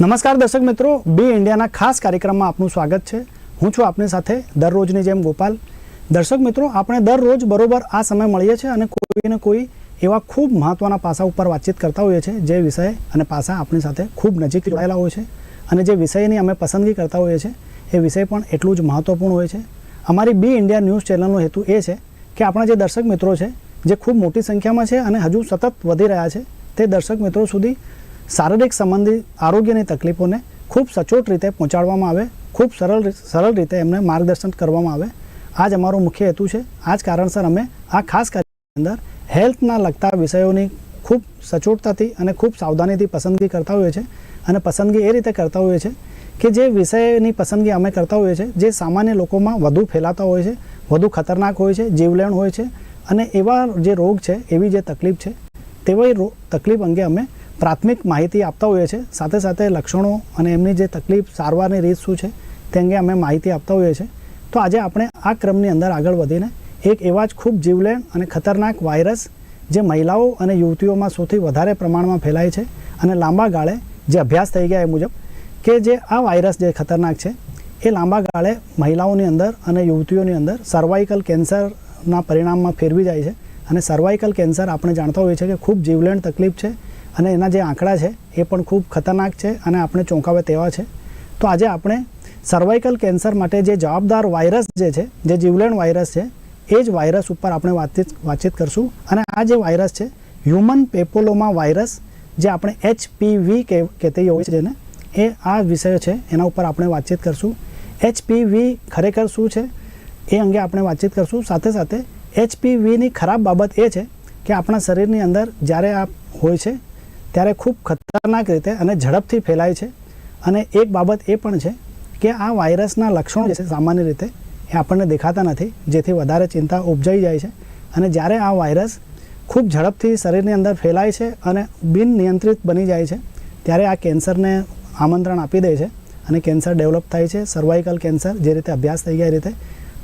નમસ્કાર દર્શક મિત્રો, બી ઇન્ડિયાના ખાસ કાર્યક્રમમાં આપનું સ્વાગત છે. હું છું આપની સાથે દરરોજની જેમ ગોપાલ. દર્શક મિત્રો, આપણે દરરોજ બરોબર આ સમય મળીએ છીએ અને કોઈને કોઈ એવા ખૂબ મહત્ત્વના પાસા ઉપર વાતચીત કરતા હોઈએ છીએ, જે વિષય અને પાસા આપણી સાથે ખૂબ નજીક જોડાયેલા હોય છે અને જે વિષયની અમે પસંદગી કરતા હોઈએ છીએ, એ વિષય પણ એટલું જ મહત્ત્વપૂર્ણ હોય છે. અમારી બી ઇન્ડિયા ન્યૂઝ ચેનલનો હેતુ એ છે કે આપણા જે દર્શક મિત્રો છે, જે ખૂબ મોટી સંખ્યામાં છે અને હજુ સતત વધી રહ્યા છે, તે દર્શક મિત્રો સુધી શારીરિક સંબંધી આરોગ્યની તકલીફોને ખૂબ સચોટ રીતે પહોંચાડવામાં આવે, ખૂબ સરળ સરળ રીતે એમને માર્ગદર્શન કરવામાં આવે. આ જ અમારો મુખ્ય હેતુ છે. આ જ કારણસર અમે આ ખાસ અંદર હેલ્થના લગતા વિષયોની ખૂબ સચોટતાથી અને ખૂબ સાવધાનીથી પસંદગી કરતા હોઈએ છીએ અને પસંદગી એ રીતે કરતા હોઈએ છીએ કે જે વિષયની પસંદગી અમે કરતા હોઈએ છીએ, જે સામાન્ય લોકોમાં વધુ ફેલાતા હોય છે, વધુ ખતરનાક હોય છે, જીવલેણ હોય છે અને એવા જે રોગ છે, એવી જે તકલીફ છે, તેવા તકલીફ અંગે અમે પ્રાથમિક માહિતી આપતા હોઈએ છીએ. સાથે સાથે લક્ષણો અને એમની જે તકલીફ સારવારની રીત શું છે તે અંગે અમે માહિતી આપતા હોઈએ છીએ. તો આજે આપણે આ ક્રમની અંદર આગળ વધીને એક એવા જ ખૂબ જીવલેણ અને ખતરનાક વાયરસ જે મહિલાઓ અને યુવતીઓમાં સૌથી વધારે પ્રમાણમાં ફેલાય છે અને લાંબા ગાળે જે અભ્યાસ થઈ ગયા એ મુજબ કે જે આ વાયરસ જે ખતરનાક છે એ લાંબા ગાળે મહિલાઓની અંદર અને યુવતીઓની અંદર સર્વાઇકલ કેન્સરના પરિણામમાં ફેરવી જાય છે. અને સર્વાઇકલ કેન્સર આપણે જાણતા હોઈએ છીએ કે ખૂબ જીવલેણ તકલીફ છે અને એના જે આંકડા છે, એ પણ ખૂબ ખતરનાક છે અને આપણે ચોંકાવે તેવા છે. તો આજે આપણે સર્વાઇકલ કેન્સર માટે જે જવાબદાર વાયરસ જે છે, જે જીવલેણ વાયરસ છે, એ જ વાયરસ ઉપર આપણે વાતચીત વાતચીત કરશું. અને આ જે વાયરસ છે હ્યુમન પેપોલોમા વાયરસ જે આપણે એચપીવી કહેતી હોય છે જેને, એ આ વિષય છે, એના ઉપર આપણે વાતચીત કરશું. એચપીવી ખરેખર શું છે, એ અંગે આપણે વાતચીત કરશું. સાથે સાથે એચપીવીની ખરાબ બાબત એ છે કે આપણા શરીરની અંદર જ્યારે આ હોય છે ત્યારે ખૂબ ખતરનાક રીતે અને ઝડપથી ફેલાય છે. અને એક બાબત એ પણ છે કે આ વાયરસના લક્ષણો જે છે સામાન્ય રીતે એ આપણને દેખાતા નથી, જેથી વધારે ચિંતા ઉપજાઈ જાય છે. અને જ્યારે આ વાયરસ ખૂબ ઝડપથી શરીરની અંદર ફેલાય છે અને બિન નિયંત્રિત બની જાય છે, ત્યારે આ કેન્સરને આમંત્રણ આપી દે છે અને કેન્સર ડેવલપ થાય છે, સર્વાઇકલ કેન્સર જે રીતે અભ્યાસ થઈ ગયા રીતે.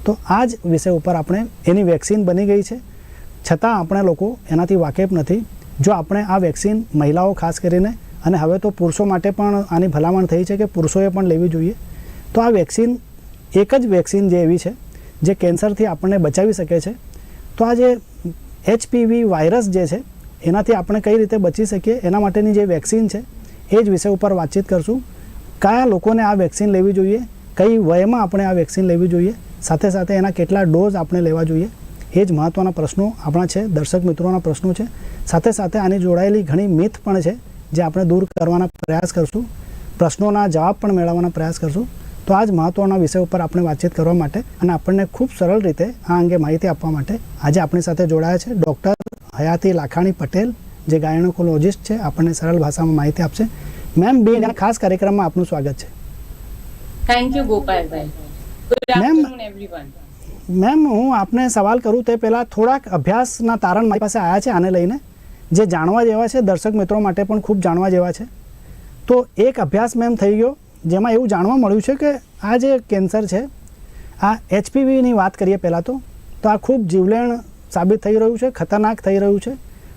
તો આ જ વિષય ઉપર આપણે એની વેક્સિન બની ગઈ છે. છતાં આપણે લોકો એનાથી વાકેફ નથી. જો આપણે આ વેક્સિન મહિલાઓ ખાસ કરીને અને હવે તો પુરુષો માટે પણ આની ભલામણ થઈ છે કે પુરુષોએ પણ લેવી જોઈએ, તો આ વેક્સિન એક જ વેક્સિન જે એવી છે, જે કેન્સરથી આપણને બચાવી શકે છે. તો આ જે એચપીવી વાયરસ જે છે, એનાથી આપણે કઈ રીતે બચી શકીએ, એના માટેની જે વેક્સિન છે, એ જ વિષય ઉપર વાતચીત કરશું. કયા લોકોને આ વેક્સિન લેવી જોઈએ, કઈ વયમાં આપણે આ વેક્સિન લેવી જોઈએ, સાથે સાથે એના કેટલા ડોઝ આપણે લેવા જોઈએ એ જ મહત્ત્વના પ્રશ્નો આપણા છે દર્શક મિત્રોના પ્રશ્નો છે. સાથે સાથે આની જોડાયેલી ઘણી મિથ પણ છે જે આપણે દૂર કરવાના પ્રયાસ કરશું. પ્રશ્નોના જવાબ પણ મેળવવાના પ્રયાસ કરશું. તો આ જ મહત્ત્વના વિષય ઉપર આપણે વાતચીત કરવા માટે અને આપણને ખૂબ સરળ રીતે આ અંગે માહિતી આપવા માટે આજે આપણી સાથે જોડાયા છે ડૉક્ટર હયાતી લાખાણી પટેલ જે ગાયનોકોલોજિસ્ટ છે. આપણને સરળ ભાષામાં માહિતી આપશે. મેમ બે ખાસ કાર્યક્રમમાં આપનું સ્વાગત છે. થેન્ક યુ ગોપાલભાઈ. મેમ. એવરીવન મેમ, હું આપને સવાલ કરું તે પહેલાં થોડાક અભ્યાસના તારણ મારી પાસે આવ્યા છે આને લઈને, જે જાણવા જેવા છે, દર્શક મિત્રો માટે પણ ખૂબ જાણવા જેવા છે. તો એક અભ્યાસ મેમ થઈ ગયો, જેમાં એવું જાણવા મળ્યું છે કે આ જે કેન્સર છે, આ એચપીવીની વાત કરીએ પહેલાં તો તો આ ખૂબ જીવલેણ સાબિત થઈ રહ્યું છે, ખતરનાક થઈ રહ્યું છે,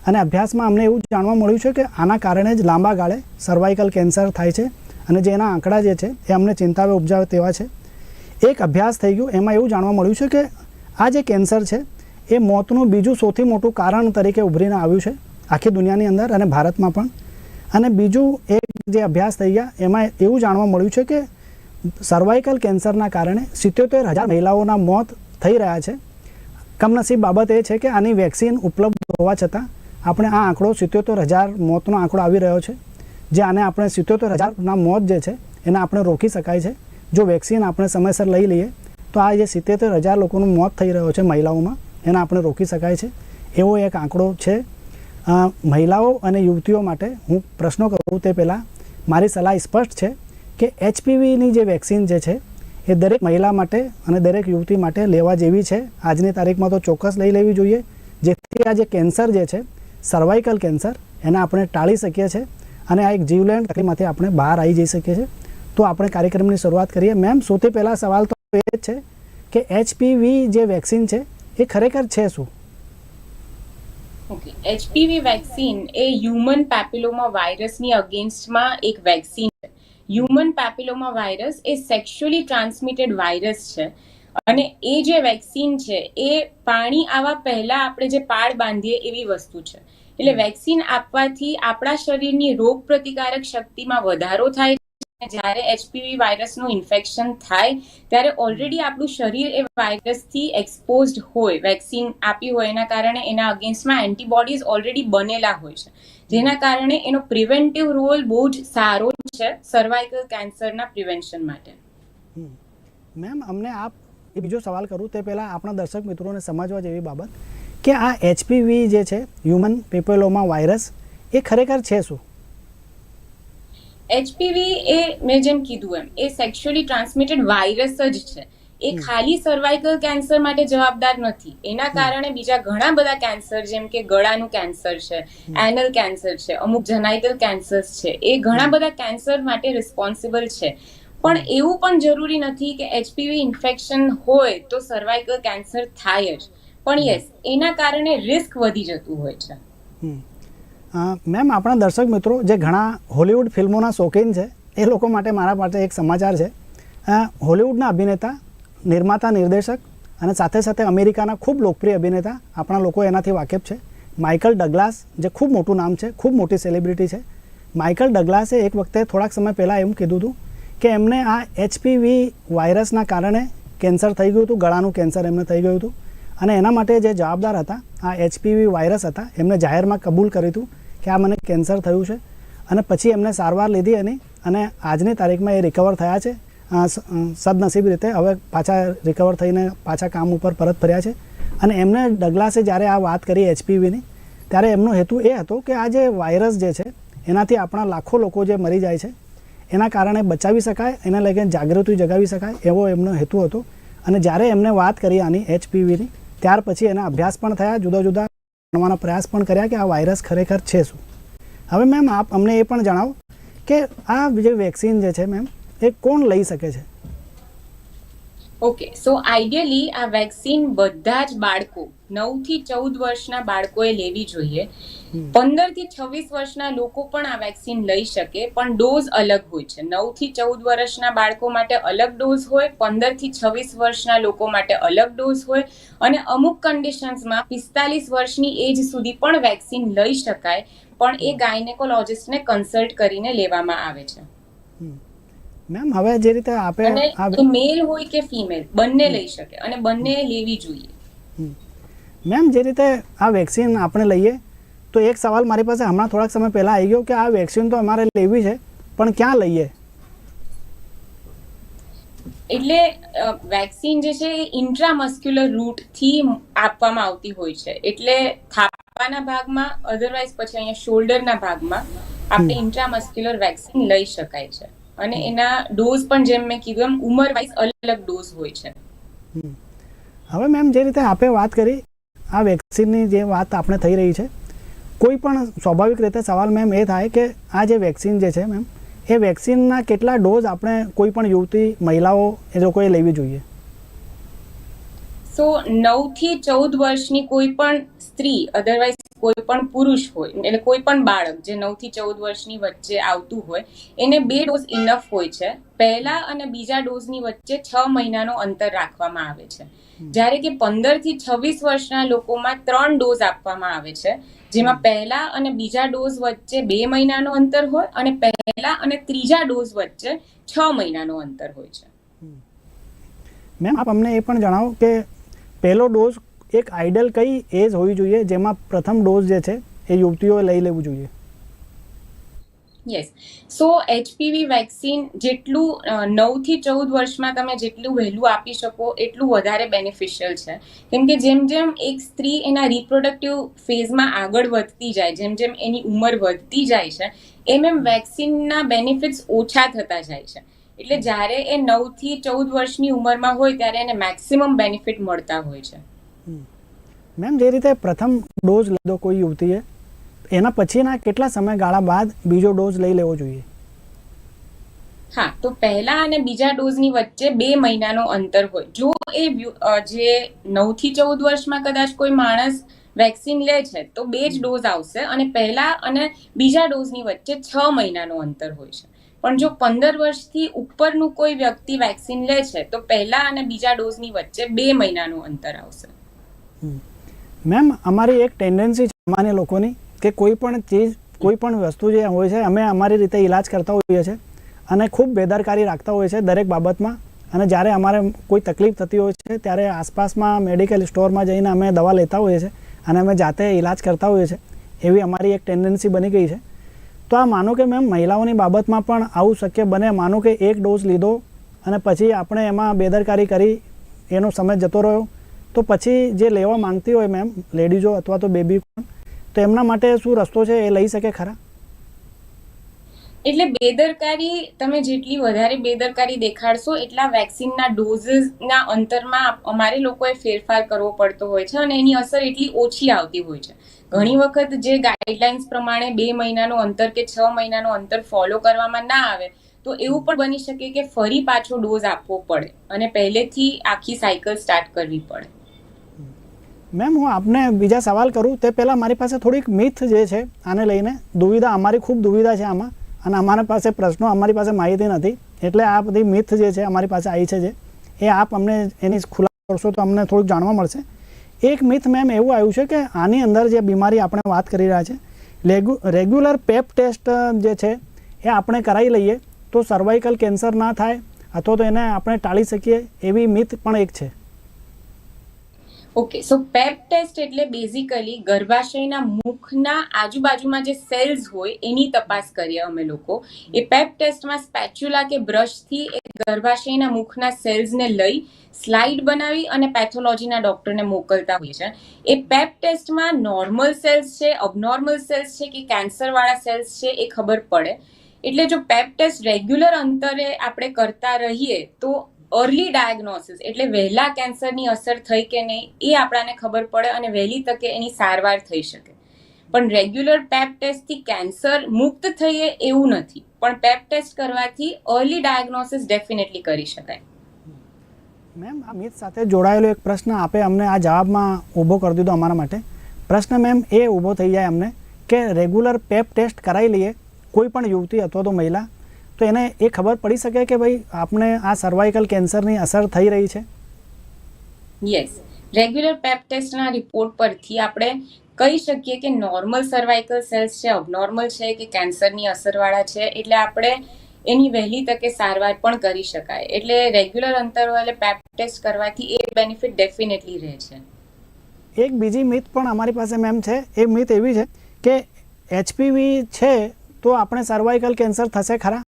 અને અભ્યાસમાં અમને એવું જાણવા મળ્યું છે કે આના કારણે જ લાંબા ગાળે સર્વાઇકલ કેન્સર થાય છે, અને જે એના આંકડા જે છે, એ અમને ચિંતાવે, ઉપજાવે તેવા છે. એક અભ્યાસ થઈ ગયો. એમાં એવું જાણવા મળ્યું છે કે આ જે કેન્સર છે, એ મોતનું બીજું સૌથી મોટું કારણ તરીકે ઉભરીને આવ્યું છે આખી દુનિયાની અંદર અને ભારતમાં પણ. અને બીજું એક જે અભ્યાસ થઈ ગયા, એમાં એવું જાણવા મળ્યું છે કે સર્વાઇકલ કેન્સરના કારણે સિત્યોતેર હજાર મહિલાઓના મોત થઈ રહ્યા છે. કમનસીબ બાબત એ છે કે આની વેક્સિન ઉપલબ્ધ હોવા છતાં આપણે આ આંકડો સિત્યોતેર હજાર મોતનો આંકડો આવી રહ્યો છે. જે આને આપણે સિત્યોતેર હજારના મોત જે છે, એને આપણે રોકી શકાય છે. જો વેક્સિન આપણે સમયસર લઈ લઈએ, તો આ જે સિત્તેર હજાર લોકોનું મોત થઈ રહ્યો છે મહિલાઓમાં, એને આપણે રોકી શકાય છે. એવો એક આંકડો છે. મહિલાઓ અને યુવતીઓ માટે હું પ્રશ્નો કરું તે પહેલાં, મારી સલાહ સ્પષ્ટ છે કે એચપીવીની જે વેક્સિન જે છે, એ દરેક મહિલા માટે અને દરેક યુવતી માટે લેવા જેવી છે. આજની તારીખમાં તો ચોક્કસ લઈ લેવી જોઈએ. જેથી આ જે કેન્સર જે છે સર્વાઇકલ કેન્સર એને આપણે ટાળી શકીએ છીએ અને આ એક જીવલેણ તકલીફમાંથી આપણે બહાર આવી જઈ શકીએ છીએ. તો આપણે કાર્યક્રમની શરૂઆત કરીએ. મેમ સૌથી પહેલાં સવાલ તો એ છે કે એચપીવી જે વેક્સિન છે એ ખરેખર છે શું? ઓકે એચપીવી વેક્સિન એ હ્યુમન પેપિલોમા વાયરસની અગેન્સ્ટમાં એક વેક્સિન છે. હ્યુમન પેપિલોમા વાયરસ એ સેક્સ્યુઅલી ટ્રાન્સમિટેડ વાયરસ છે. અને એ જે વેક્સિન છે એ પાણી આવવા પહેલા આપણે જે પાડ બાંધીએ એવી વસ્તુ છે. એટલે વેક્સિન આપવાથી આપણા શરીરની રોગ પ્રતિકારક શક્તિમાં વધારો થાય જ્યારે એચપીવી વાયરસનું ઇન્ફેક્શન થાય, ત્યારે ઓલરેડી આપણું શરીર એ વાયરસથી એક્સપોઝડ હોય વેક્સિન આપી હોય, એના કારણે એના અગેન્સ્ટમાં એન્ટીબોડીઝ ઓલરેડી બનેલા હોય છે. જેના કારણે એનો પ્રિવેન્ટિવ રોલ બહુ જ સારો છે સર્વાઇકલ કેન્સરના પ્રિવેન્શન માટે. મેમ, અમને આપ એ બીજો સવાલ કરું તે પહેલાં આપણા દર્શક મિત્રોને સમજવા જેવી બાબત કે આ એચપીવી જે છે હ્યુમન પેપેલોમાં વાયરસ એ ખરેખર છે શું? એચપીવી એ મેં જેમ કીધું એમ. એ સેક્સ્યુઅલી ટ્રાન્સમિટેડ વાયરસ જ છે. એ ખાલી સર્વાઇકલ કેન્સર માટે જવાબદાર નથી. એના કારણે બીજા ઘણા બધા કેન્સર જેમ કે ગળાનું કેન્સર છે એનલ કેન્સર છે અમુક જનાઇટલ કેન્સર્સ છે એ ઘણા બધા કેન્સર માટે રિસ્પોન્સિબલ છે. પણ એવું પણ જરૂરી નથી કે એચપીવી ઇન્ફેક્શન હોય તો સર્વાઇકલ કેન્સર થાય જ. પણ યસ એના કારણે રિસ્ક વધી જતું હોય છે. મેમ, આપણા દર્શક મિત્રો, જે ઘણા હોલિવૂડ ફિલ્મોના શોખીન છે, એ લોકો માટે મારા પાસે એક સમાચાર છે. હોલિવૂડના અભિનેતા, નિર્માતા, નિર્દેશક અને સાથે સાથે અમેરિકાના ખૂબ લોકપ્રિય અભિનેતા આપણા લોકો એનાથી વાકેફ છે. માઇકલ ડગલાસ જે ખૂબ મોટું નામ છે, ખૂબ મોટી સેલિબ્રિટી છે. માઇકલ ડગલાસે એક વખતે થોડાક સમય પહેલાં એમ કીધું હતું કે એમને આ એચપીવી વાયરસના કારણે કેન્સર થઈ ગયું હતું, ગળાનું કેન્સર એમને થઈ ગયું હતું. અને એના માટે જે જવાબદાર હતા, આ એચપીવી વાયરસ હતા, એમને જાહેરમાં કબૂલ કર્યું હતું. કે આ મને કેન્સર થયું છે. અને પછી એમને સારવાર લીધી એની અને આજની તારીખમાં એ રિકવર થયા છે. સદનસીબ રીતે હવે પાછા રિકવર થઈને પાછા કામ ઉપર પરત ફર્યા છે. અને એમને ડગલાસે જ્યારે આ વાત કરી એચપીવીની ત્યારે એમનો હેતુ એ હતો કે આ જે વાયરસ જે છે, એનાથી આપણા લાખો લોકો જે મરી જાય છે, એના કારણે બચાવી શકાય, એને લઈને જાગૃતિ જગાવી શકાય એવો એમનો હેતુ હતો. અને જ્યારે એમને વાત કરી આની એચપીવીની ત્યાર પછી એના અભ્યાસ પણ થયા, જુદા જુદા જાણવાના પ્રયાસ પણ કર્યા કે આ વાયરસ ખરેખર છે શું? હવે મેમ આપ અમને એ પણ જણાવો કે આ જે વેક્સિન જે છે મેમ એ કોણ લઈ શકે છે? ઓકે સો આઈડિયલી આ વેક્સિન બધા જ બાળકો નવથી ચૌદ વર્ષના બાળકોએ લેવી જોઈએ. પંદરથી છવ્વીસ વર્ષના લોકો પણ આ વેક્સિન લઈ શકે પણ ડોઝ અલગ હોય છે. નવથી ચૌદ વર્ષના બાળકો માટે અલગ ડોઝ હોય પંદરથી છવ્વીસ વર્ષના લોકો માટે અલગ ડોઝ હોય અને અમુક કન્ડિશન્સમાં પિસ્તાલીસ વર્ષની એજ સુધી પણ વેક્સિન લઈ શકાય પણ એ ગાયનેકોલોજિસ્ટને કન્સલ્ટ કરીને લેવામાં આવે છે. મેમ હવે જે રીતે આપે મેલ હોય કે ફિમેલ બંને લઈ શકે અને બંને લેવી જોઈએ. મેમ જે રીતે આ વેક્સિન આપણે લઈએ તો એક સવાલ મારી પાસે હમણાં થોડાક સમય પહેલાં આવી ગયો કે આ વેક્સિન તો અમારે લેવી છે પણ ક્યાં લઈએ? એટલે વેક્સિન જે છે એ ઇન્ટ્રામસ્ક્યુલર રૂટથી આપવામાં આવતી હોય છે. એટલે થાપાના ભાગમાં અધરવાઇઝ પછી અહીંયા શોલ્ડરના ભાગમાં આપણે ઇન્ટ્રામસ્ક્યુલર વેક્સિન લઈ શકાય છે. અને એના ડોઝ પણ જેમ મેં કીધું એમ ઉંમર વાઇઝ અલગ અલગ ડોઝ હોય છે. હવે મેમ જે રીતે આપે વાત કરી આ વેક્સિનની જે વાત આપણે થઈ રહી છે, કોઈ પણ સ્વાભાવિક રીતે સવાલ મેમ એ થાય કે આ જે વેક્સિન જે છે મેમ એ વેક્સિનના કેટલા ડોઝ આપણે કોઈ પણ યુવતી, મહિલાઓ, એ લોકોએ લેવી જોઈએ? સો નવથી ચૌદ વર્ષની કોઈ પણ સ્ત્રી અધરવાઇઝ કોઈ પણ પુરુષ હોય એટલે કોઈ પણ બાળક જે નવથી ચૌદ વર્ષની વચ્ચે આવતું હોય એને બે ડોઝ ઇનફ હોય છે. પહેલા અને બીજા ડોઝની વચ્ચે છ મહિનાનો અંતર રાખવામાં આવે છે. જ્યારે કે પંદરથી છવ્વીસ વર્ષના લોકોમાં ત્રણ ડોઝ આપવામાં આવે છે જેમાં પહેલા અને બીજા ડોઝ વચ્ચે બે મહિનાનો અંતર હોય અને પહેલા અને ત્રીજા ડોઝ વચ્ચે છ મહિનાનો અંતર હોય છે. મેમ આપ અમને એ પણ જણાવો કે પહેલો ડોઝ એક આઈડલ કઈ એજ હોવી જોઈએ જેમાં પ્રથમ ડોઝ જે છે એ યુવતીઓએ લઈ લેવું જોઈએ. યસ સો એચપીવી વેક્સિન જેટલું નવથી ચૌદ વર્ષમાં તમે જેટલું વહેલું આપી શકો, એટલું વધારે બેનિફિશિયલ છે. કેમ કે જેમ જેમ એક સ્ત્રી એના રિપ્રોડક્ટિવ ફેઝમાં આગળ વધતી જાય, જેમ જેમ એની ઉંમર વધતી જાય છે, એમ એમ વેક્સિનના બેનિફિટ્સ ઓછા થતા જાય છે. એટલે જ્યારે એ નવથી ચૌદ વર્ષની ઉંમરમાં હોય, ત્યારે એને મેક્સિમમ બેનિફિટ મળતા હોય છે. મેમ, જે રીતે પ્રથમ ડોઝ લીધો કોઈ યુવતીએ, એના પછીના કેટલા સમયગાળા બાદ બીજો ડોઝ લઈ લેવો જોઈએ? હા, તો પહેલા અને બીજા ડોઝની વચ્ચે બે મહિનાનો અંતર હોય. જો એ જે નવથી ચૌદ વર્ષમાં કદાચ કોઈ માણસ વેક્સિન લે છે, તો બે જ ડોઝ આવશે અને પહેલા અને બીજા ડોઝની વચ્ચે છ મહિનાનો અંતર હોય છે. પણ જો પંદર વર્ષથી ઉપરનું કોઈ વ્યક્તિ વેક્સિન લે છે, તો પહેલા અને બીજા ડોઝની વચ્ચે બે મહિનાનું અંતર આવશે. મેમ, અમારી એક ટેન્ડન્સી છે સામાન્ય લોકોની કે કોઈ પણ ચીજ, કોઈ પણ વસ્તુ જે હોય છે, અમે અમારી રીતે ઈલાજ કરતા હોઈએ છીએ અને ખૂબ બેદરકારી રાખતા હોઈએ છીએ દરેક બાબતમાં. અને જ્યારે અમારે કોઈ તકલીફ થતી હોય છે, ત્યારે આસપાસમાં મેડિકલ સ્ટોરમાં જઈને અમે દવા લેતા હોઈએ છીએ અને અમે જાતે ઈલાજ કરતા હોઈએ છીએ એવી અમારી એક ટેન્ડન્સી બની ગઈ છે. તો આ માનો કે મેમ, મહિલાઓની બાબતમાં પણ આવું શક્ય બને? માનો કે એક ડોઝ લીધો અને પછી આપણે એમાં બેદરકારી કરી, એનો સમય જતો રહ્યો. તો પછી જે લેવા માંગતી હોય મેમ લેડીઝો અથવા તો બેબી તો એમના માટે શું રસ્તો છે એ લઈ શકે ખરા? એટલે બેદરકારી તમે જેટલી વધારે બેદરકારી દેખાડશો, એટલા વેક્સિનના ડોઝીસના અંતરમાં અમારે લોકોએ ફેરફાર કરવો પડતો હોય છે અને એની અસર એટલી ઓછી આવતી હોય છે. ઘણી વખત જે ગાઈડલાઇન્સ પ્રમાણે બે મહિનાનું અંતર કે છ મહિનાનું અંતર ફોલો કરવામાં ના આવે, તો એવું પણ બની શકે કે ફરી પાછો ડોઝ આપવો પડે અને પહેલેથી આખી સાયકલ સ્ટાર્ટ કરવી પડે. મેમ, હું આપને બીજા સવાલ કરું, તે પહેલાં મારી પાસે થોડીક મિથ જે છે, આને લઈને દુવિધા, અમારી ખૂબ દુવિધા છે આમાં, અને અમારા પાસે પ્રશ્નો, અમારી પાસે માહિતી નથી. એટલે આ બધી મિથ જે છે, અમારી પાસે આવી છે જે, એ આપ અમને એની ખુલાસો કરશો તો અમને થોડુંક જાણવા મળશે. એક મિથ મેમ એવું આવ્યું છે કે આની અંદર જે બીમારી આપણે વાત કરી રહ્યા છે રેગ્યુલર પેપ ટેસ્ટ જે છે, એ આપણે કરાવી લઈએ તો સર્વાઇકલ કેન્સર ના થાય, અથવા તો એને આપણે ટાળી શકીએ એવી મિથ પણ એક છે. ઓકે સો પેપ ટેસ્ટ એટલે બેઝિકલી ગર્ભાશયના મુખના આજુબાજુમાં જે સેલ્સ હોય એની તપાસ કરીએ અમે લોકો. એ પેપ ટેસ્ટમાં સ્પેચ્યુલા કે બ્રશથી એ ગર્ભાશયના મુખના સેલ્સને લઈ સ્લાઇડ બનાવી અને પેથોલોજીના ડોક્ટરને મોકલતા હોય છે એ પેપ ટેસ્ટમાં નોર્મલ સેલ્સ છે અબનોર્મલ સેલ્સ છે કે કેન્સરવાળા સેલ્સ છે એ ખબર પડે. એટલે જો પેપ ટેસ્ટ રેગ્યુલર અંતરે આપણે કરતા રહીએ તો અર્લી ડાયગ્નોસિસ એટલે વહેલા કેન્સરની અસર થઈ કે નહીં, એ આપણાને ખબર પડે અને વહેલી તકે એની સારવાર થઈ શકે. પણ રેગ્યુલર પેપ ટેસ્ટથી કેન્સર મુક્ત થઈએ એવું નથી. પણ પેપ ટેસ્ટ કરવાથી અર્લી ડાયગ્નોસિસ ડેફિનેટલી કરી શકાય. મેમ અમિત સાથે જોડાયેલો એક પ્રશ્ન આપે અમને આ જવાબમાં ઊભો કરી દીધો અમારા માટે. પ્રશ્ન મેમ એ ઊભો થઈ જાય અમને કે રેગ્યુલર પેપ ટેસ્ટ કરાવી લઈએ કોઈ પણ યુવતી અથવા તો મહિલા તો એને એ ખબર પડી શકે કે ભાઈ આપણે આ સર્વાઇકલ કેન્સરની અસર થઈ રહી છે? યસ રેગ્યુલર પેપ ટેસ્ટના રિપોર્ટ પરથી આપણે કહી શકીએ કે નોર્મલ સર્વાઇકલ સેલ્સ છે અબનોર્મલ છે કે કેન્સરની અસરવાળા છે એટલે આપણે એની વહેલી તકે સારવાર પણ કરી શકાય. એટલે રેગ્યુલર અંતરવાલે પેપ ટેસ્ટ કરવાથી એ બેનિફિટ ડેફિનેટલી રહે છે. એક બીજી મિથ પણ અમારી પાસે મેમ છે. એ મિથ એવી છે કે એચપીવી છે તો આપણે સર્વાઇકલ કેન્સર થશે ખરા?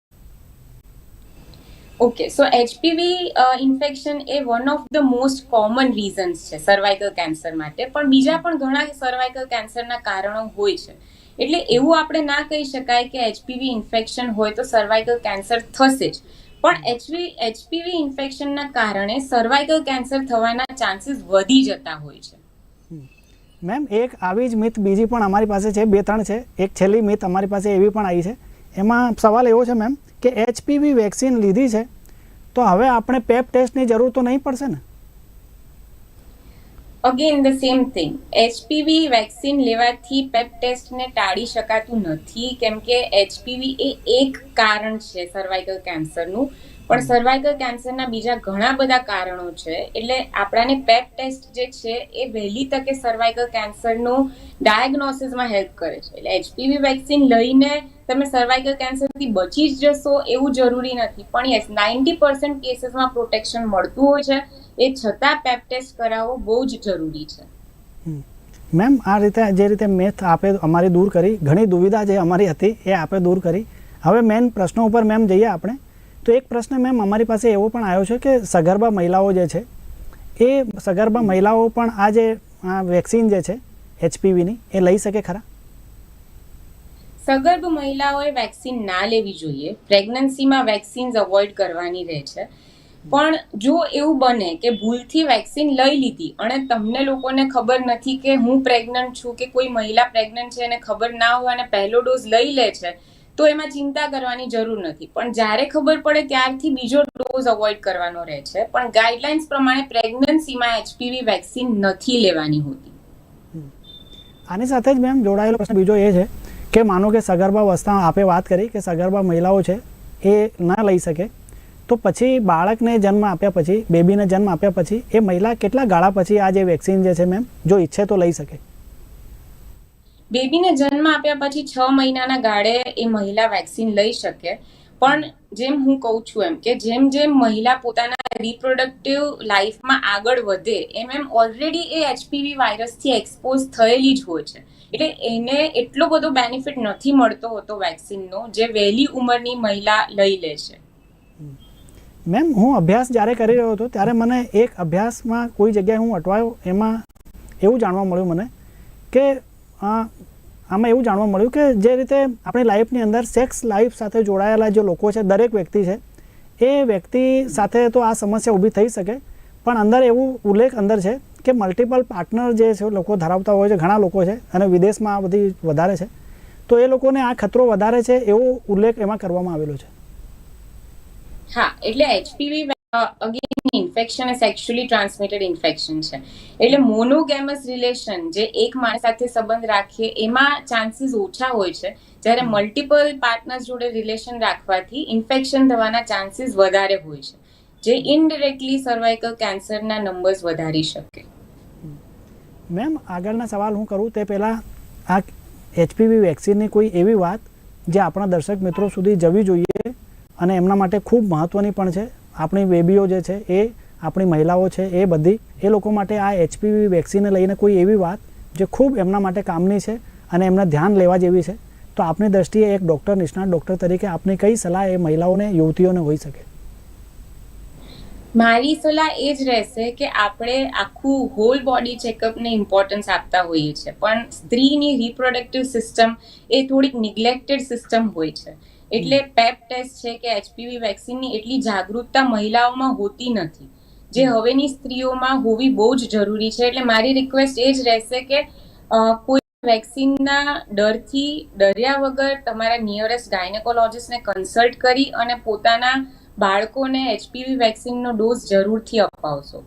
Okay so HPV infection A one of the most common reasons છે સર્વાઇકલ કેન્સર માટે. પણ બીજા પણ ઘણા સર્વાઇકલ કેન્સરના કારણો હોય છે. એટલે એવું આપણે ના કહી શકાય કે એચપીવી ઇન્ફેક્શન હોય તો સર્વાઇકલ કેન્સર થશે જ. પણ એચવી એચપીવી ઇન્ફેક્શનના કારણે સર્વાઇકલ કેન્સર થવાના ચાન્સીસ વધી જતા હોય છે. મેમ, એક આવી જ મિથ બીજી પણ અમારી પાસે છે, બે ત્રણ છે. એક છેલ્લી મિથ અમારી પાસે એવી પણ આવી છે. એમાં સવાલ એવો છે મેમ કે એચપીવી વેક્સિન લીધી છે, તો હવે આપણે પેપ ટેસ્ટની જરૂર તો નહીં પડશે ને? Again the same thing HPV vaccine લેવાથી પેપ ટેસ્ટને ટાળી શકાતું નથી, કેમ કે એચપીવી એ એક કારણ છે સર્વાઇકલ કેન્સરનું પણ સર્વાઇકલ કેન્સરના બીજા ઘણા બધા કારણો છે. એટલે આપણાને પેપ ટેસ્ટ જે છે, એ વહેલી તકે સર્વાઇકલ કેન્સરનું ડાયગ્નોસિસમાં હેલ્પ કરે છે. એટલે એચપીવી વેક્સિન લઈને તમે સર્વાઇકલ કેન્સરથી બચી જ જશો એવું જરૂરી નથી. પણ યસ નાઇન્ટી પર્સન્ટ કેસીસમાં પ્રોટેક્શન મળતું હોય છે. એ છતાં પેપ ટેસ્ટ કરાવવો બહુ જ જરૂરી છે. મેમ, આ રીતે જે રીતે મેથ આપે અમારી દૂર કરી, ઘણી દુવિધા જે અમારી હતી એ આપે દૂર કરી. હવે મેન પ્રશ્નો ઉપર મેમ જઈએ આપણે. તો એક પ્રશ્ન મેમ અમારી પાસે એવો પણ આવ્યો છે કે સગર્ભા મહિલાઓ જે છે, એ સગર્ભા મહિલાઓ પણ આ જે, આ વેક્સિન જે છે એચપીવીની એ લઈ શકે ખરા? સગર્ભ મહિલાઓએ વેક્સિન ના લેવી જોઈએ. પ્રેગ્નન્સીમાં વેક્સિન્સ અવોઇડ કરવાની રહે છે. પણ જો એવું બને કે ભૂલથી વેક્સિન લઈ લીધી અને તમને લોકોને ખબર નથી કે હું પ્રેગ્નન્ટ છું કે કોઈ મહિલા પ્રેગ્નન્ટ છે અને ખબર ના હોય અને પહેલો ડોઝ લઈ લે છે, તો એમાં ચિંતા કરવાની જરૂર નથી. પણ જ્યારે ખબર પડે ત્યારથી બીજો ડોઝ અવોઇડ કરવાનો રહે છે. પણ ગાઈડલાઇન્સ પ્રમાણે પ્રેગ્નન્સીમાં એચપીવી વેક્સિન નથી લેવાની હોતી. આની સાથે જ મેમ જોડાયેલો પ્રશ્ન બીજો એ છે કે માનો કે સગર્ભા અવસ્થા આપે વાત કરી કે સગર્ભા મહિલાઓ છે, એ ના લઈ શકે, તો પછી બાળકને જન્મ આપ્યા પછી, બેબીને જન્મ આપ્યા પછી, એ મહિલા કેટલા ગાળા પછી આ જે વેક્સિન જે છે મેમ, જો ઈચ્છે તો લઈ શકે? બેબીને જન્મ આપ્યા પછી છ મહિનાના ગાળે એ મહિલા વેક્સિન લઈ શકે. પણ જેમ હું કહું છું એમ કે જેમ જેમ મહિલા પોતાના રિપ્રોડક્ટિવ લાઈફમાં આગળ વધે, એમ એમ ઓલરેડી એ એચપીવી વાયરસથી એક્સપોઝ થયેલી જ હોય છે. એટલે એને એટલો બધો બેનિફિટ નથી મળતો હોતો વેક્સિનનો જે વહેલી ઉંમરની મહિલા લઈ લે છે. મેમ, હું અભ્યાસ જ્યારે કરી રહ્યો હતો, ત્યારે મને એક અભ્યાસમાં કોઈ જગ્યાએ હું અટવાયો, એમાં એવું જાણવા મળ્યું મને કે આમાં એવું જાણવા મળ્યું કે જે રીતે આપણી લાઈફની અંદર સેક્સ લાઈફ સાથે જોડાયેલા જે લોકો છે, દરેક વ્યક્તિ છે એ વ્યક્તિ સાથે તો આ સમસ્યા ઊભી થઈ શકે, પણ અંદર એવું ઉલ્લેખ અંદર છે કે મલ્ટિપલ પાર્ટનર જે છે, લોકો ધરાવતા હોય છે, ઘણા લોકો છે, અને વિદેશમાં આ બધી વધારે છે, તો એ લોકોને આ ખતરો વધારે છે એવો ઉલ્લેખ એમાં કરવામાં આવેલો છે. હા, એટલે એચપીવી અગેન ઇન્ફેક્શન એ સેક્સ્યુઅલી ટ્રાન્સમિટેડ ઇન્ફેક્શન છે. એટલે મોનોગેમસ રિલેશન જે એક માણસ સાથે સંબંધ રાખીએ એમાં ચાન્સીસ ઓછા હોય છે. જ્યારે મલ્ટિપલ પાર્ટનર્સ જોડે રિલેશન રાખવાથી ઇન્ફેક્શન થવાના ચાન્સીસ વધારે હોય છે. જે ઇનડિરેક્ટલી સર્વાઇકલ કેન્સરના નંબર્સ વધારી શકે. મેમ આગળના સવાલ હું કરું તે પહેલાં આ એચપીવી વેક્સિનની કોઈ એવી વાત જે આપણા દર્શક મિત્રો સુધી જવી જોઈએ અને એમના માટે ખૂબ મહત્ત્વની પણ છે. આપણી બેબીઓ જે છે એ, આપણી મહિલાઓ છે એ બધી, એ લોકો માટે આ એચપીવી વેક્સિનને લઈને કોઈ એવી વાત જે ખૂબ એમના માટે કામની છે અને એમને ધ્યાન લેવા જેવી છે, તો આપની દ્રષ્ટિએ એક ડૉક્ટર નિષ્ણાત ડૉક્ટર તરીકે આપની કઈ સલાહ એ મહિલાઓને, યુવતીઓને હોઈ શકે? મારી સલાહ એ જ રહેશે કે આપણે આખું હોલ બોડી ચેકઅપને ઇમ્પોર્ટન્સ આપતા હોઈએ છીએ. પણ સ્ત્રીની રિપ્રોડક્ટિવ સિસ્ટમ એ થોડીક નિગ્લેક્ટેડ સિસ્ટમ હોય છે. એટલે પેપ ટેસ્ટ છે કે એચપીવી વેક્સિનની એટલી જાગૃતતા મહિલાઓમાં હોતી નથી. જે હવેની સ્ત્રીઓમાં હોવી બહુ જ જરૂરી છે. એટલે મારી રિક્વેસ્ટ એ જ રહેશે કે કોઈ વેક્સિનના ડરથી ડર્યા વગર તમારા નિયરેસ્ટ ગાયનેકોલોજીસ્ટને કન્સલ્ટ કરી અને પોતાના બાળકોને એચપીવી વેક્સિનનો ડોઝ જરૂરથી અપાવશો.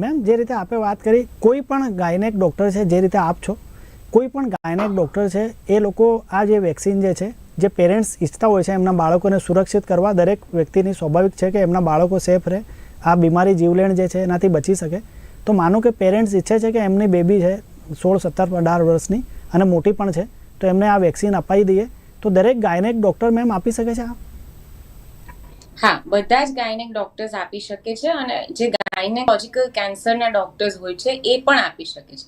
મેમ જે રીતે આપે વાત કરી કોઈ પણ ગાયનેક ડૉક્ટર છે જે રીતે આપ છો કોઈ પણ ગાયનેક ડૉક્ટર છે એ લોકો આ જે વેક્સિન જે છે જે પેરેન્ટ્સ ઈચ્છતા હોય છે એમના બાળકોને સુરક્ષિત કરવા, દરેક વ્યક્તિની સ્વાભાવિક છે કે એમના બાળકો સેફ રહે, આ બીમારી જીવલેણ જે છે એનાથી બચી શકે. તો માનો કે પેરેન્ટ્સ ઈચ્છે છે કે એમની બેબી છે સોળ, સત્તર, અઢાર વર્ષની અને મોટી પણ છે, તો એમને આ વેક્સિન અપાવી દઈએ. તો દરેક ગાયનેક ડૉક્ટર મેમ આપી શકે છે આ? હા, બધા જ ગાયનેક ડોક્ટર્સ આપી શકે છે અને જે ગાયનેકોલોજીકલ કેન્સરના ડોક્ટર્સ હોય છે એ પણ આપી શકે છે.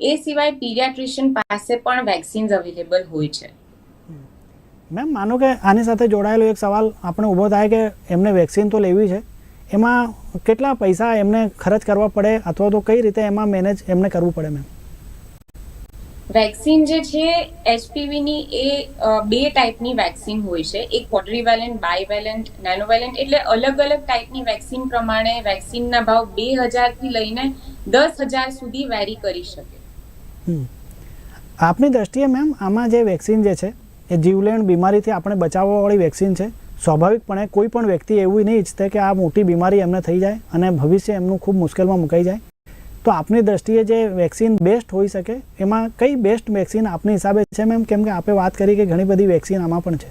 એ સિવાય પીડિયાટ્રિશિયન પાસે પણ વેક્સિન્સ અવેલેબલ હોય છે. મેમ માનો કે આની સાથે જોડાયેલો એક સવાલ આપણે ઊભો થાય કે એમને વેક્સિન તો લેવી છે એમાં કેટલા પૈસા એમને ખર્ચ કરવા પડે અથવા તો કઈ રીતે એમાં મેનેજ એમને કરવું પડે મેમ? વેક્સિન જે છે એચપીવીની એ બે ટાઈપની વેક્સિન હોય છે. એક ક્વોડ્રીવેલેન્ટ બાયવેલેન્ટ નેનોવેલેન્ટ એટલે અલગ અલગ ટાઈપની વેક્સિન પ્રમાણે વેક્સિનના ભાવ બે હજારથી લઈને દસ હજાર સુધી વેરી કરી શકે. આપની દ્રષ્ટિએ મેમ આમાં જે વેક્સિન જે છે એ જીવલેણ બીમારીથી આપણે બચાવવાવાળી વેક્સિન છે. સ્વાભાવિકપણે કોઈ પણ વ્યક્તિ એવું નહીં ઈચ્છતે કે આ મોટી બીમારી એમને થઈ જાય અને ભવિષ્ય એમનું ખૂબ મુશ્કેલમાં મુકાઈ જાય. તો આપની દ્રષ્ટિએ જે વેક્સિન બેસ્ટ હોઈ શકે, એમાં કઈ બેસ્ટ વેક્સિન આપની હિસાબે છે મેમ કેમ કે આપે વાત કરી કે ઘણી બધી વેક્સિન આમાં પણ છે.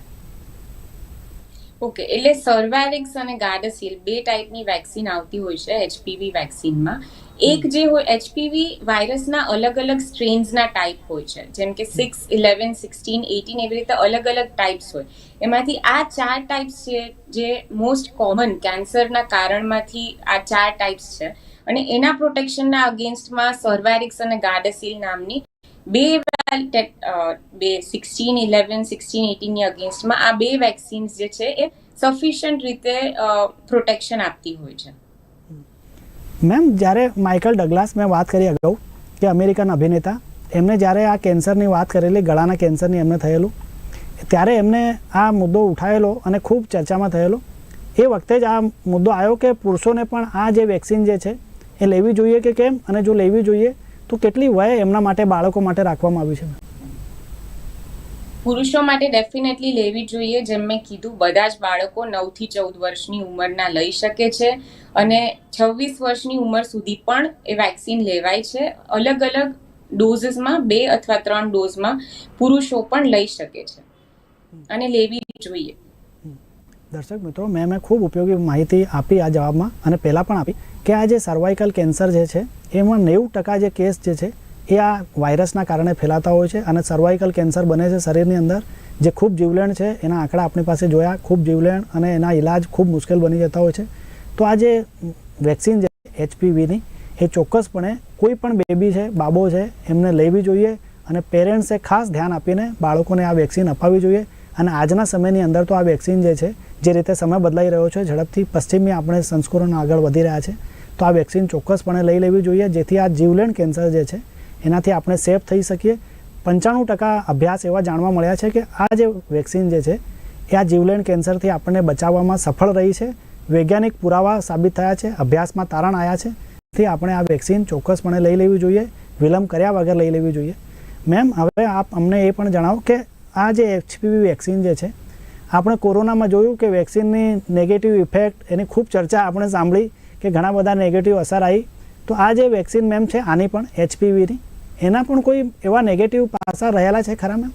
ઓકે, એટલે સર્વેલિક્સ અને ગાર્ડસિલ બે ટાઈપની વેક્સિન આવતી હોય છે એચપીવી વેક્સિનમાં. એક જે હોય એચપીવી વાયરસના અલગ અલગ સ્ટ્રેન્સના ટાઈપ હોય છે. જેમ કે સિક્સ ઇલેવન સિક્સટીન એટીન એવી રીતે અલગ અલગ ટાઈપ્સ હોય. એમાંથી આ ચાર ટાઈપ્સ છે, જે મોસ્ટ કોમન કેન્સરના કારણમાંથી આ ચાર ટાઈપ્સ છે. અને એના પ્રોટેક્શનના અગેન્સ્ટમાં સર્વેરિક્સ અને ગાર્ડસિલ નામની બે બે સિક્સટીન ઇલેવન સિક્સટીન એટીનની અગેન્સ્ટમાં આ બે વેક્સિન્સ જે છે, એ સફિશિયન્ટ રીતે પ્રોટેક્શન આપતી હોય છે. મેમ, જ્યારે માઇકલ ડગલાસ મેં વાત કરી અગાઉ કે અમેરિકન અભિનેતા, એમને જ્યારે આ કેન્સરની વાત કરેલી, ગળાના કેન્સરની એમને થયેલું, ત્યારે એમને આ મુદ્દો ઉઠાવેલો અને ખૂબ ચર્ચામાં થયેલો. એ વખતે જ આ મુદ્દો આવ્યો કે પુરુષોને પણ આ જે વેક્સિન જે છે, એ લેવી જોઈએ કે કેમ? અને જો લેવી જોઈએ, તો કેટલી વય એમના માટે બાળકો માટે રાખવામાં આવી છે? પુરુષો માટે ડેફિનેટલી લેવી જોઈએ જેમ મેં કીધું, બધા જ બાળકો નવથી ચૌદ વર્ષની ઉંમરના લઈ શકે છે અને છવ્વીસ વર્ષની ઉંમર સુધી પણ એ વેક્સિન લેવાય છે. અલગ અલગ ડોઝીસમાં બે અથવા ત્રણ ડોઝમાં પુરુષો પણ લઈ શકે છે અને લેવી જોઈએ. દર્શક મિત્રો, મેં મેં ખૂબ ઉપયોગી માહિતી આપી આ જવાબમાં અને પહેલાં પણ આપી કે આ જે સર્વાઇકલ કેન્સર જે છે, એમાં નેવું ટકા જે કેસ જે છે એ આ વાયરસના કારણે ફેલાતા હોય છે અને સર્વાઇકલ કેન્સર બને છે શરીરની અંદર, જે ખૂબ જીવલેણ છે, એના આંકડા આપણી પાસે જોયા, ખૂબ જીવલેણ અને એના ઇલાજ ખૂબ મુશ્કેલ બની જતા હોય છે. તો આ જે વેક્સિન છે એચપીવીની એ ચોક્કસપણે કોઈ પણ બેબી છે, બાબો છે, એમને લેવી જોઈએ અને પેરેન્ટ્સે ખાસ ધ્યાન આપીને બાળકોને આ વેક્સિન અપાવવી જોઈએ અને આજના સમયની અંદર તો આ વેક્સિન જે છે, જે રીતે સમય બદલાઈ રહ્યો છે, ઝડપથી પશ્ચિમી આપણે સંસ્કરણો આગળ વધી રહ્યા છે, તો આ વેક્સિન ચોક્કસપણે લઈ લેવી જોઈએ, જેથી આ જીવલેણ કેન્સર જે છે એનાથી આપણે સેફ થઈ શકીએ. પંચાણું ટકા અભ્યાસ એવા જાણવા મળ્યા છે કે આ જે વેક્સિન જે છે, એ આ જીવલેણ કેન્સરથી આપણને બચાવવામાં સફળ રહી છે, વૈજ્ઞાનિક પુરાવા સાબિત થયા છે, અભ્યાસમાં તારણ આવ્યા છે. તેથી આપણે આ વેક્સિન ચોક્કસપણે લઈ લેવી જોઈએ, વિલંબ કર્યા વગર લઈ લેવી જોઈએ. મેમ, હવે આપ અમને એ પણ જણાવો કે આ જે એચપીવી વેક્સિન જે છે, આપણે કોરોનામાં જોયું કે વેક્સિનની નેગેટિવ ઇફેક્ટ એની ખૂબ ચર્ચા આપણે સાંભળી કે ઘણા બધા નેગેટિવ અસર આવી. તો આ જે વેક્સિન મેમ છે, આની પણ એચપીવીની એના પણ કોઈ એવા નેગેટિવ પાસા રહેલા છે ખરા મેમ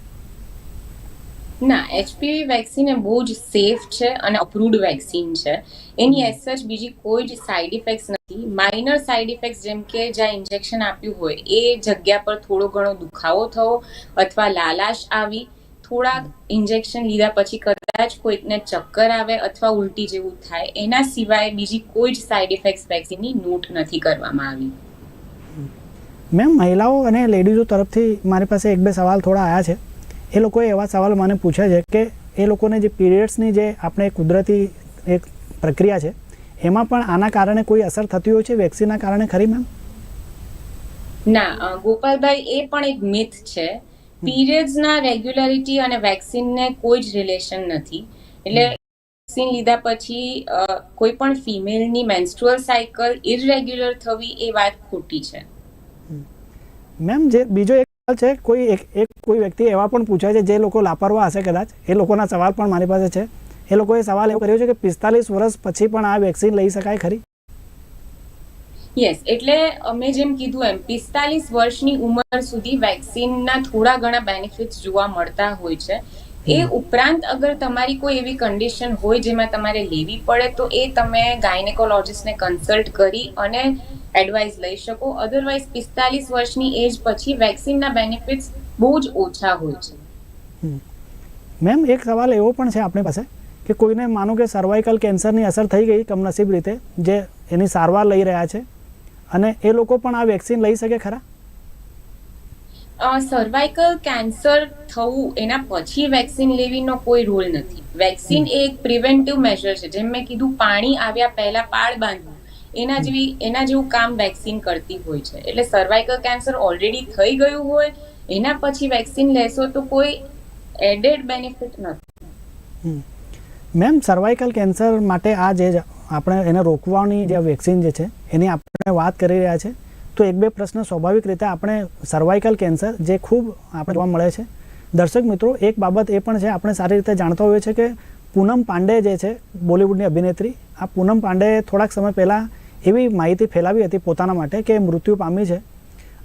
ના એચપીવી વેક્સિન એ બહુ જ સેફ છે અને અપ્રુવડ વેક્સિન છે. એની એઝ સચ બીજી કોઈ જ સાઇડ ઇફેક્ટ્સ નથી. માઇનર સાઇડ ઇફેક્ટ્સ જેમ કે જ્યાં ઇન્જેક્શન આપ્યું હોય એ જગ્યા પર થોડો ઘણો દુખાવો થવો અથવા લાલાશ આવી થોડા ઇન્જેક્શન લીધા પછી કદાચ કોઈકને ચક્કર આવે અથવા ઉલટી જેવું થાય એના સિવાય બીજી કોઈ જ સાઇડ ઇફેક્ટ્સ વેક્સિનની નોટ નથી કરવામાં આવી. મેમ મહિલાઓ અને લેડીઝો તરફથી મારી પાસે એક બે સવાલ થોડા આવ્યા છે. એ લોકોએ એવા સવાલ મને પૂછ્યા છે કે એ લોકોને જે પીરિયડ્સની જે આપણે કુદરતી એક પ્રક્રિયા છે એમાં પણ આના કારણે કોઈ અસર થતી હોય છે? વેક્સિનના કારણે ખરી મેમ? ના ગોપાલભાઈ એ પણ એક મિથ છે. પીરિયડ્સના રેગ્યુલરિટી અને વેક્સિનને કોઈ જ રિલેશન નથી. એટલે વેક્સિન લીધા પછી કોઈ પણ ફિમેલની મેન્સ્ટ્રુઅલ સાયકલ ઇરરેગ્યુલર થવી એ વાત ખોટી છે. મેમ, જે બીજો એક સવાલ છે, કોઈ એક એક, કોઈ વ્યક્તિ એવા પણ પૂછાય છે, જે લોકો લાપરવા હશે કદાચ. એ લોકોના સવાલ પણ મારી પાસે છે. એ લોકોએ સવાલ એવો કર્યો છે કે પિસ્તાલીસ વર્ષ પછી પણ આ વેક્સિન લઈ શકાય ખરી? યસ એટલે અમે જેમ કીધું એમ, પિસ્તાલીસ વર્ષની ઉંમર સુધી વેક્સિનના થોડા ઘણા બેનિફિટ્સ જોવા મળતા હોય છે. એ ઉપરાંત અગર તમારી કોઈ એવી કન્ડિશન હોય જેમાં તમારે લેવી પડે તો એ તમે ગાયનેકોલોજીસ્ટને કન્સલ્ટ કરી અને એડવાઇસ લઈ શકો. અધરવાઇઝ પિસ્તાલીસ વર્ષની એજ પછી વેક્સિનના બેનિફિટ્સ બહુ જ ઓછા હોય છે. મેમ એક સવાલ એવો પણ છે આપણી પાસે કે કોઈને માનો કે સર્વાઇકલ કેન્સરની અસર થઈ ગઈ કમનસીબ રીતે જે એની સારવાર લઈ રહ્યા છે અને એ લોકો પણ આ વેક્સિન લઈ શકે ખરા? સર્વાઇકલ કેન્સર થવું એના પછી વેક્સિન લેવીનો કોઈ રોલ નથી. વેક્સિન એ એક પ્રિવેન્ટિવ મેજર છે. જેમ મેં કીધું, પાણી આવ્યા પહેલા પાળ બાંધવું. એના જેવી, એના જેવું કામ વેક્સિન કરતી હોય છે. એટલે સર્વાઇકલ કેન્સર ઓલરેડી થઈ ગયું હોય, એના પછી વેક્સિન લેશો તો કોઈ એડેડ બેનિફિટ નથી. મેમ સર્વાઇકલ કેન્સર માટે આ જે આપણે એને રોકવાની જે વેક્સિન જે છે, એની આપણે વાત કરી રહ્યા છે. તો એક બે પ્રશ્ન સ્વાભાવિક રીતે આપણે સર્વાઇકલ કેન્સર જે ખૂબ આપણે જોવા મળે છે. દર્શક મિત્રો, એક બાબત એ પણ છે, આપણે સારી રીતે જાણતા હોઈએ છીએ કે પૂનમ પાંડે જે છે, બોલિવૂડની અભિનેત્રી, આ પૂનમ પાંડેએ થોડાક સમય પહેલાં એવી માહિતી ફેલાવી હતી પોતાના માટે કે મૃત્યુ પામી છે.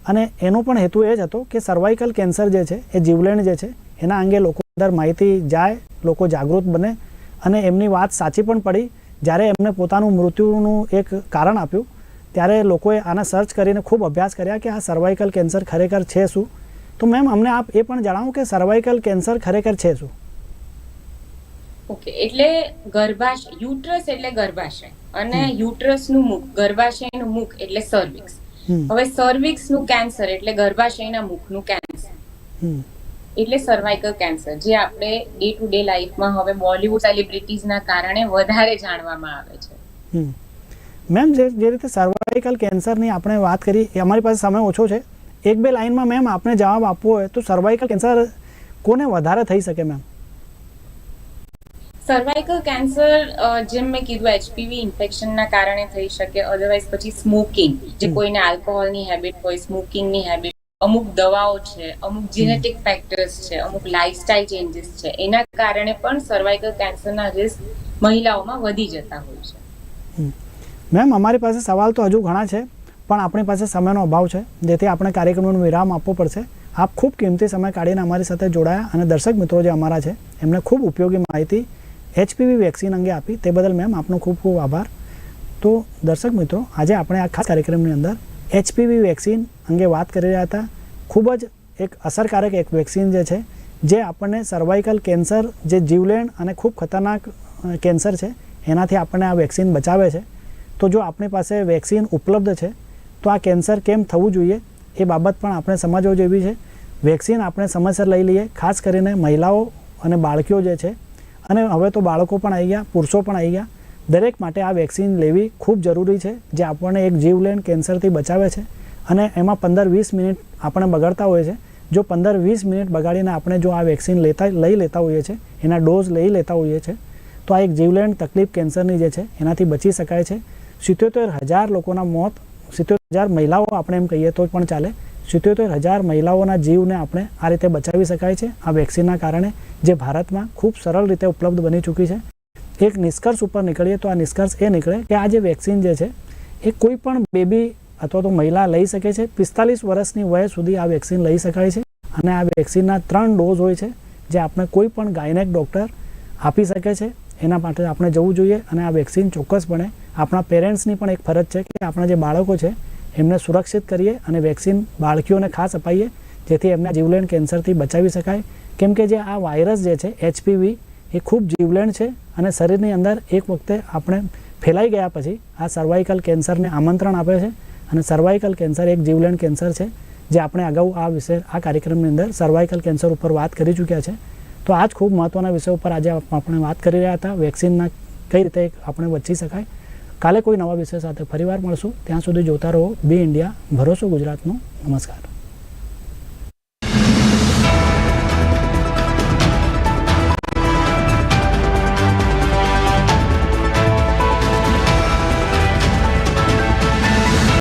અને એનો પણ હેતુ એ જ હતો કે સર્વાઇકલ કેન્સર જે છે, એ જીવલેણ જે છે, એના અંગે લોકો અંદર માહિતી જાય, લોકો જાગૃત બને અને એમની વાત સાચી પણ પડી જ્યારે એમને પોતાનું મૃત્યુનું એક કારણ આપ્યું. ત્યારે લોકોએ આના સર્ચ કરીને ખૂબ અભ્યાસ કર્યા કે આ સર્વાઇકલ કેન્સર ખરેખર છે શું? તો મેમ અમને આપ એ પણ જણાવો કે સર્વાઇકલ કેન્સર ખરેખર છે શું? ઓકે એટલે ગર્ભાશય યુટ્રસ એટલે ગર્ભાશય અને યુટ્રસનું મુખ ગર્ભાશયનું મુખ એટલે સર્વિક્સ હવે સર્વિક્સનું કેન્સર એટલે ગર્ભાશયના મુખનું કેન્સર હમ, એટલે સર્વાઇકલ કેન્સર જે આપણે ડે ટુ ડે લાઈફમાં હવે બોલિવૂડ સેલિબ્રિટીઝના કારણે વધારે જાણવામાં આવે છે. મેમ જે જે રીતે સર્વાઇકલ કેન્સરની આપણે વાત કરી એ અમારી પાસે સમય ઓછો છે. એક બે લાઇનમાં મેમ આપણે જવાબ આપવો હોય તો સર્વાઇકલ કેન્સર કોને વધારે થઈ શકે મેમ? સર્વાઇકલ કેન્સર જેમ મેં કીધું એચપીવી ઇન્ફેક્શનના કારણે થઈ શકે. અધરવાઇઝ પછી સ્મોકિંગ જે કોઈને આલ્કોહોલની હેબિટ હોય સ્મોકિંગની હેબિટ અમુક દવાઓ છે અમુક જીનેટિક ફેક્ટર્સ છે અમુક લાઇફસ્ટાઇલ ચેન્જીસ છે એના કારણે પણ સર્વાઇકલ કેન્સરના રિસ્ક મહિલાઓમાં વધી જતા હોય છે. મેમ, અમારી પાસે સવાલ તો હજુ ઘણા છે, પણ આપણી પાસે સમયનો અભાવ છે. જેથી આપણે કાર્યક્રમનો વિરામ આપવો પડશે. આપ ખૂબ કિંમતી સમય કાઢીને અમારી સાથે જોડાયા અને દર્શક મિત્રો જે અમારા છે, એમને ખૂબ ઉપયોગી માહિતી એચપીવી વેક્સિન અંગે આપી. તે બદલ મેમ, આપનો ખૂબ ખૂબ આભાર. તો દર્શક મિત્રો, આજે આપણે આ ખાસ કાર્યક્રમની અંદર એચપીવી વેક્સિન અંગે વાત કરી રહ્યા હતા. ખૂબ જ એક અસરકારક એક વેક્સિન જે છે, જે આપણને સર્વાઇકલ કેન્સર જે જીવલેણ અને ખૂબ ખતરનાક કેન્સર છે, એનાથી આપણને આ વેક્સિન બચાવે છે. તો જો આપણી પાસે વેક્સિન ઉપલબ્ધ છે, તો આ કેન્સર કેમ થવું જોઈએ એ બાબત પણ આપણે સમજવો જેવી છે. વેક્સિન આપણે સમયસર લઈ લઈએ, ખાસ કરીને મહિલાઓ અને બાળકીઓ જે છે. અને હવે તો બાળકો પણ આવી ગયા, પુરુષો પણ આવી ગયા. દરેક માટે આ વેક્સિન લેવી ખૂબ જરૂરી છે, જે આપણને એક જીવલેણ કેન્સરથી બચાવે છે. અને એમાં પંદર વીસ મિનિટ આપણે બગાડતા હોઈએ છે. જો પંદર વીસ મિનિટ બગાડીને આપણે જો આ વેક્સિન લેતા, લઈ લેતા હોઈએ છીએ એના ડોઝ લઈ લેતા હોઈએ છીએ તો આ એક જીવલેણ તકલીફ કેન્સરની જે છે, એનાથી બચી શકાય છે. સિત્યોતેર હજાર લોકોના મોત, સિત્યોતેર હજાર મહિલાઓ આપણે એમ કહીએ તો પણ ચાલે. સિત્યોતેર હજાર મહિલાઓના જીવને આપણે આ રીતે બચાવી શકાય છે. આ વેક્સિનના કારણે જે ભારતમાં ખૂબ સરળ રીતે ઉપલબ્ધ બની ચૂકી છે. એક નિષ્કર્ષ ઉપર નીકળીએ તો આ નિષ્કર્ષ એ નીકળે કે આ જે વેક્સિન જે છે, એ કોઈ પણ બેબી અથવા તો મહિલા લઈ શકે છે. પિસ્તાલીસ વર્ષની વય સુધી આ વેક્સિન લઈ શકાય છે અને આ વેક્સિનના ત્રણ ડોઝ હોય છે જે આપણે કોઈ પણ ગાયનેક ડૉક્ટર આપી શકે છે. એના માટે આપણે જવું જોઈએ અને આ વેક્સિન ચોક્કસપણે આપણા પેરેન્ટ્સની પણ એક ફરજ છે કે આપણા જે બાળકો છે, એમને સુરક્ષિત કરીએ અને વેક્સિન બાળકીઓને ખાસ અપાઈએ, જેથી એમને જીવલેણ કેન્સરથી બચાવી શકાય. કેમ કે જે આ વાયરસ જે છે એચપીવી એ ખૂબ જીવલેણ છે અને શરીરની અંદર એક વખતે આપણે ફેલાઈ ગયા પછી આ સર્વાઇકલ કેન્સરને આમંત્રણ આપે છે અને સર્વાઇકલ કેન્સર એક જીવલેણ કેન્સર છે, જે આપણે અગાઉ આ વિશે, આ કાર્યક્રમની અંદર સર્વાઇકલ કેન્સર ઉપર વાત કરી ચૂક્યા છે. તો આ જ ખૂબ મહત્ત્વના વિષય ઉપર આજે આપણે વાત કરી રહ્યા હતા. વેક્સિનના કઈ રીતે આપણે બચી શકાય. કાલે કોઈ નવા વિષય સાથે ફરીવાર મળશું. ત્યાં સુધી જોતા રહો. B India. ભરોસો ગુજરાતનો. નમસ્કાર.